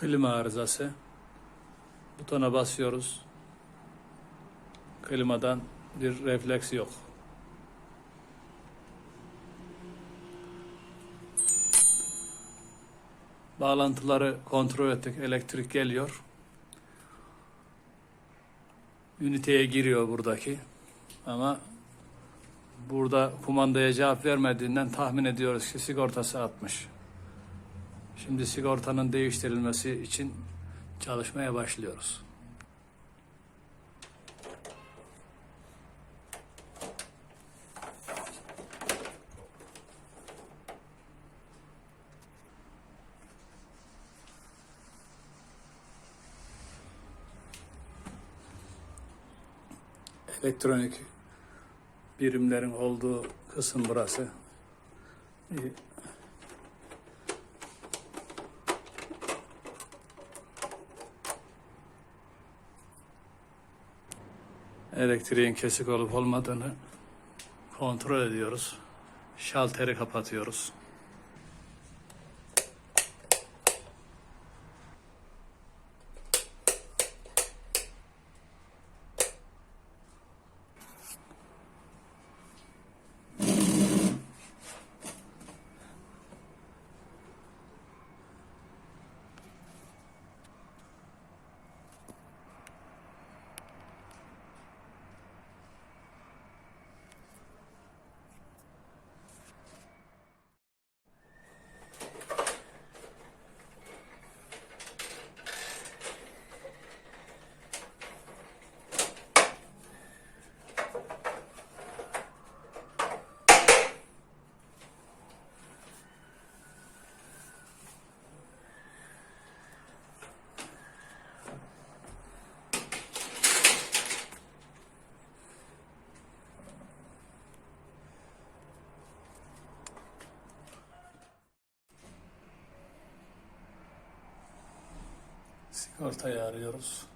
Klima arızası. Butona basıyoruz. Klimadan bir refleks yok. Bağlantıları kontrol ettik. Elektrik geliyor. Üniteye giriyor buradaki. Ama burada kumandaya cevap vermediğinden tahmin ediyoruz ki sigortası atmış. Şimdi sigortanın değiştirilmesi için çalışmaya başlıyoruz. Elektronik birimlerin olduğu kısım burası. Elektriğin kesik olup olmadığını kontrol ediyoruz. Şalteri kapatıyoruz. Sigortayı arıyoruz.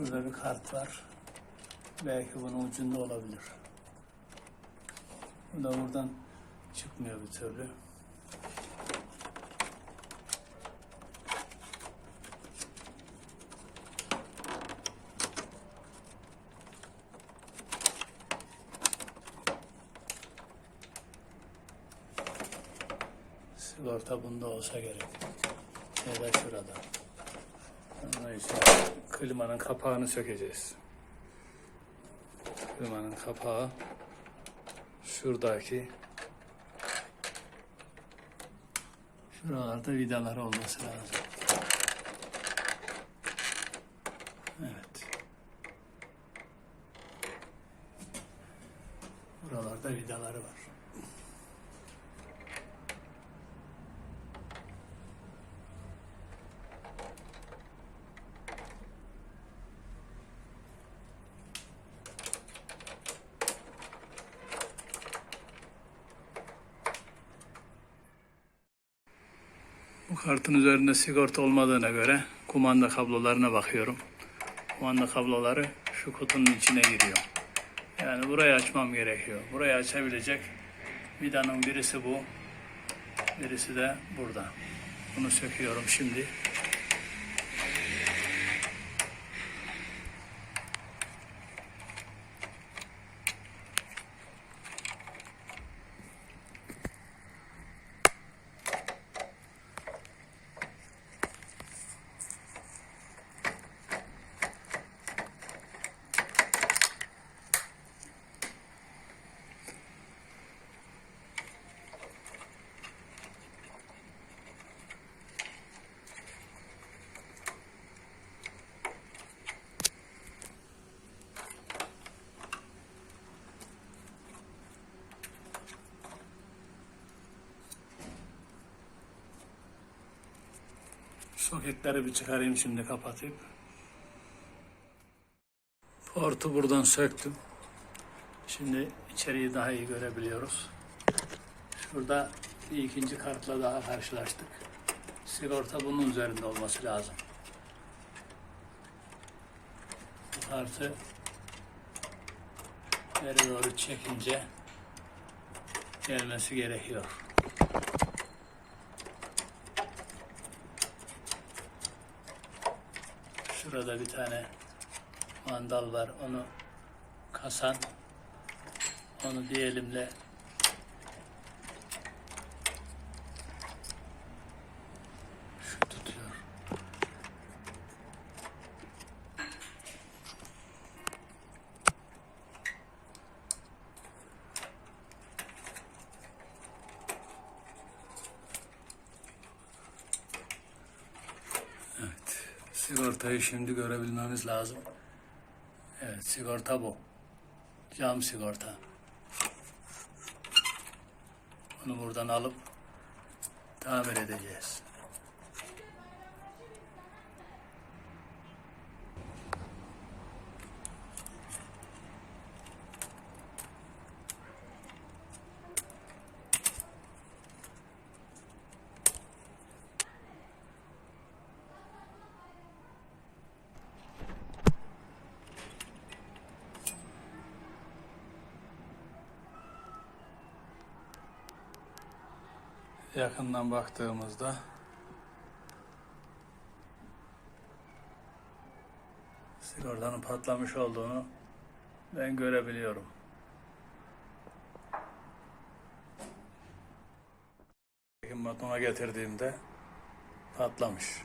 Şurada bir kart var. Belki bunun ucunda olabilir. Bu da buradan çıkmıyor bir türlü. Sigorta bunda olsa gerek. Ya da şurada. İçin klimanın kapağını sökeceğiz. Klimanın kapağı şuradaki şuralarda vidaları olması lazım. Evet. Buralarda vidaları var. Bu kartın üzerinde sigorta olmadığına göre kumanda kablolarına bakıyorum. Kumanda kabloları şu kutunun içine giriyor. Yani burayı açmam gerekiyor. Burayı açabilecek vidanın birisi bu. Birisi de burada. Bunu söküyorum şimdi. Soketleri bir çıkarayım şimdi kapatayım. Portu buradan söktüm. Şimdi içeriği daha iyi görebiliyoruz. Şurada bir ikinci kartla daha karşılaştık. Sigorta bunun üzerinde olması lazım. Bu kartı geri doğru çekince gelmesi gerekiyor. Şurada bir tane mandal var. Onu kasan onu bir elimle şu tutuyor. Evet. Sigortayı şimdi görebilmemiz lazım. Evet, sigorta bu. Cam sigorta. Bunu buradan alıp tamir edeceğiz. Yakından baktığımızda sigortanın patlamış olduğunu ben görebiliyorum. Matona getirdiğimde patlamış.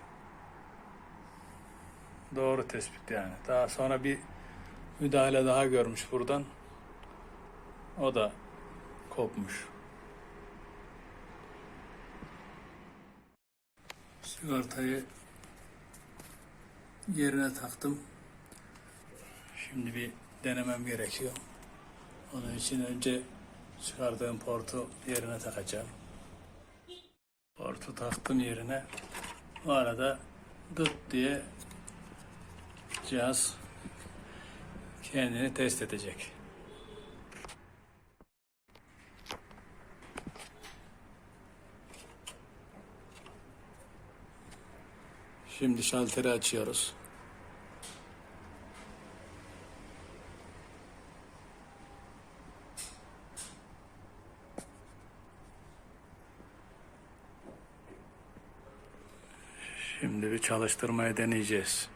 Doğru tespit yani. Daha sonra bir müdahale daha görmüş buradan. O da kopmuş. Sigortayı yerine taktım. Şimdi bir denemem gerekiyor. Onun için önce çıkardığım portu yerine takacağım. Portu taktım yerine. Bu arada dıt diye cihaz kendini test edecek. Şimdi şalteri açıyoruz. Şimdi bir çalıştırmayı deneyeceğiz.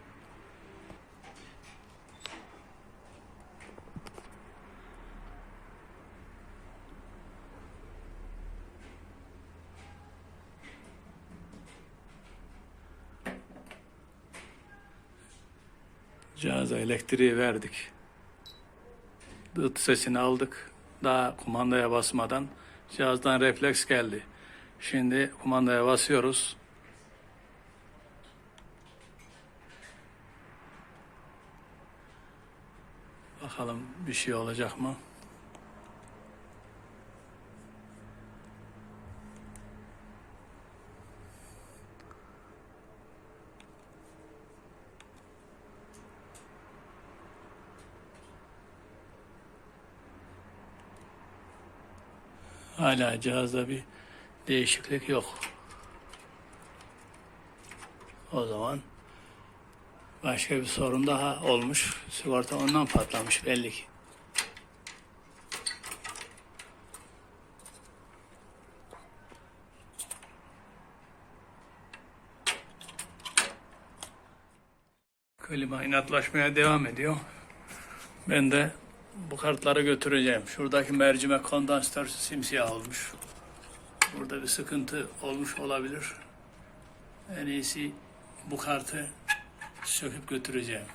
Cihaza elektriği verdik. Dıt sesini aldık. Daha kumandaya basmadan cihazdan refleks geldi. Şimdi kumandaya basıyoruz. Bakalım bir şey olacak mı? Hala cihazda bir değişiklik yok. O zaman başka bir sorun daha olmuş. Sigorta ondan patlamış belli ki. Klima inatlaşmaya devam ediyor. Ben de bu kartları götüreceğim. Şuradaki mercimek kondansatör simsiyah olmuş. Burada bir sıkıntı olmuş olabilir. En iyisi bu kartı söküp götüreceğim.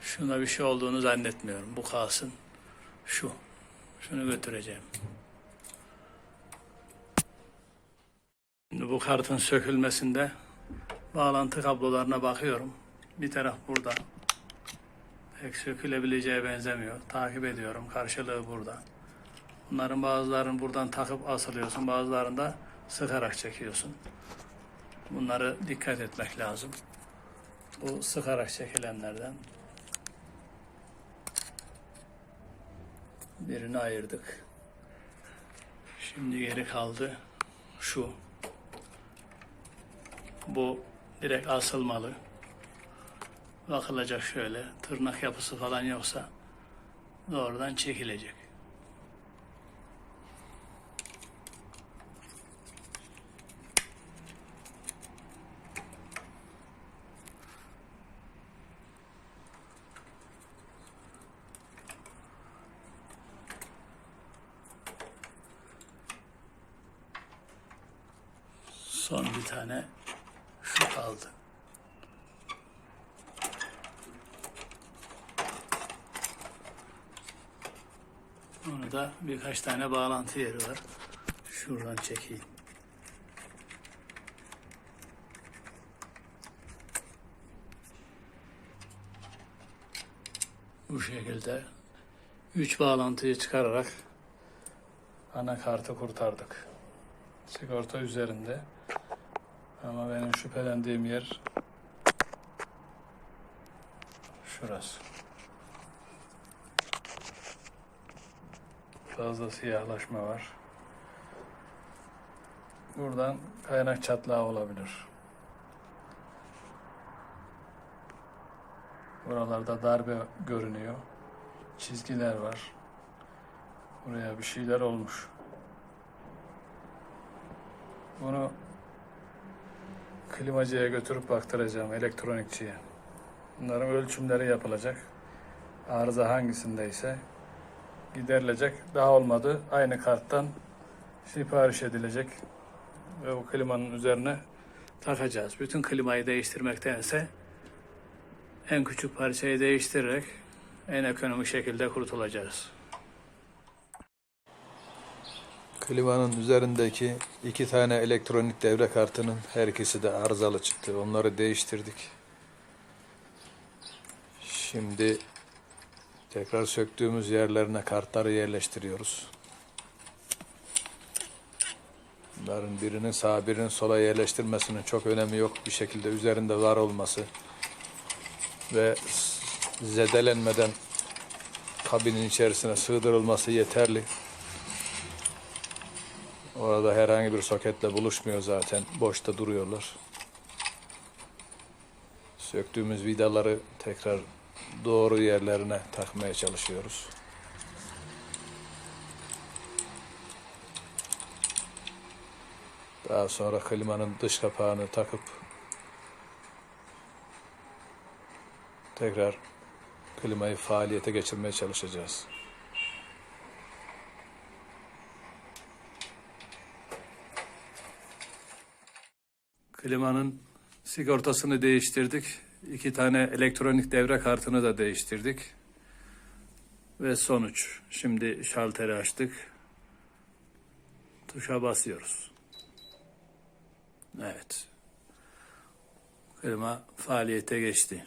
Şuna bir şey olduğunu zannetmiyorum. Bu kalsın. Şu. Şunu götüreceğim. Şimdi bu kartın sökülmesinde bağlantı kablolarına bakıyorum. Bir taraf burada. Sökülebileceğe benzemiyor. Takip ediyorum. Karşılığı burada. Bunların bazılarını buradan takıp asılıyorsun. Bazılarını da sıkarak çekiyorsun. Bunları dikkat etmek lazım. Bu sıkarak çekilenlerden. Birini ayırdık. Şimdi geri kaldı şu. Bu direkt asılmalı. Bakılacak şöyle. Tırnak yapısı falan yoksa doğrudan çekilecek. Son bir tane şu kaldı. Onu birkaç tane bağlantı yeri var. Şuradan çekeyim. Bu şekilde üç bağlantıyı çıkararak anakartı kurtardık. Sigorta üzerinde. Ama benim şüphelendiğim yer şurası. Fazla siyahlaşma var. Buradan kaynak çatlağı olabilir. Buralarda darbe görünüyor. Çizgiler var. Buraya bir şeyler olmuş. Bunu klimacıya götürüp baktıracağım, elektronikçiye. Bunların ölçümleri yapılacak. Arıza hangisindeyse giderilecek. Daha olmadı. Aynı karttan sipariş edilecek. Ve bu klimanın üzerine takacağız. Bütün klimayı değiştirmektense en küçük parçayı değiştirerek en ekonomik şekilde kurtulacağız. Klimanın üzerindeki iki tane elektronik devre kartının her ikisi de arızalı çıktı. Onları değiştirdik. Şimdi tekrar söktüğümüz yerlerine kartları yerleştiriyoruz. Bunların birinin sağa birinin sola yerleştirmesinin çok önemi yok. Bir şekilde üzerinde var olması ve zedelenmeden kabinin içerisine sığdırılması yeterli. Orada herhangi bir soketle buluşmuyor zaten. Boşta duruyorlar. Söktüğümüz vidaları tekrar doğru yerlerine takmaya çalışıyoruz. Daha sonra klimanın dış kapağını takıp tekrar klimayı faaliyete geçirmeye çalışacağız. Klimanın sigortasını değiştirdik. İki tane elektronik devre kartını da değiştirdik. Ve sonuç. Şimdi şalteri açtık. Tuşa basıyoruz. Evet. Klima faaliyete geçti.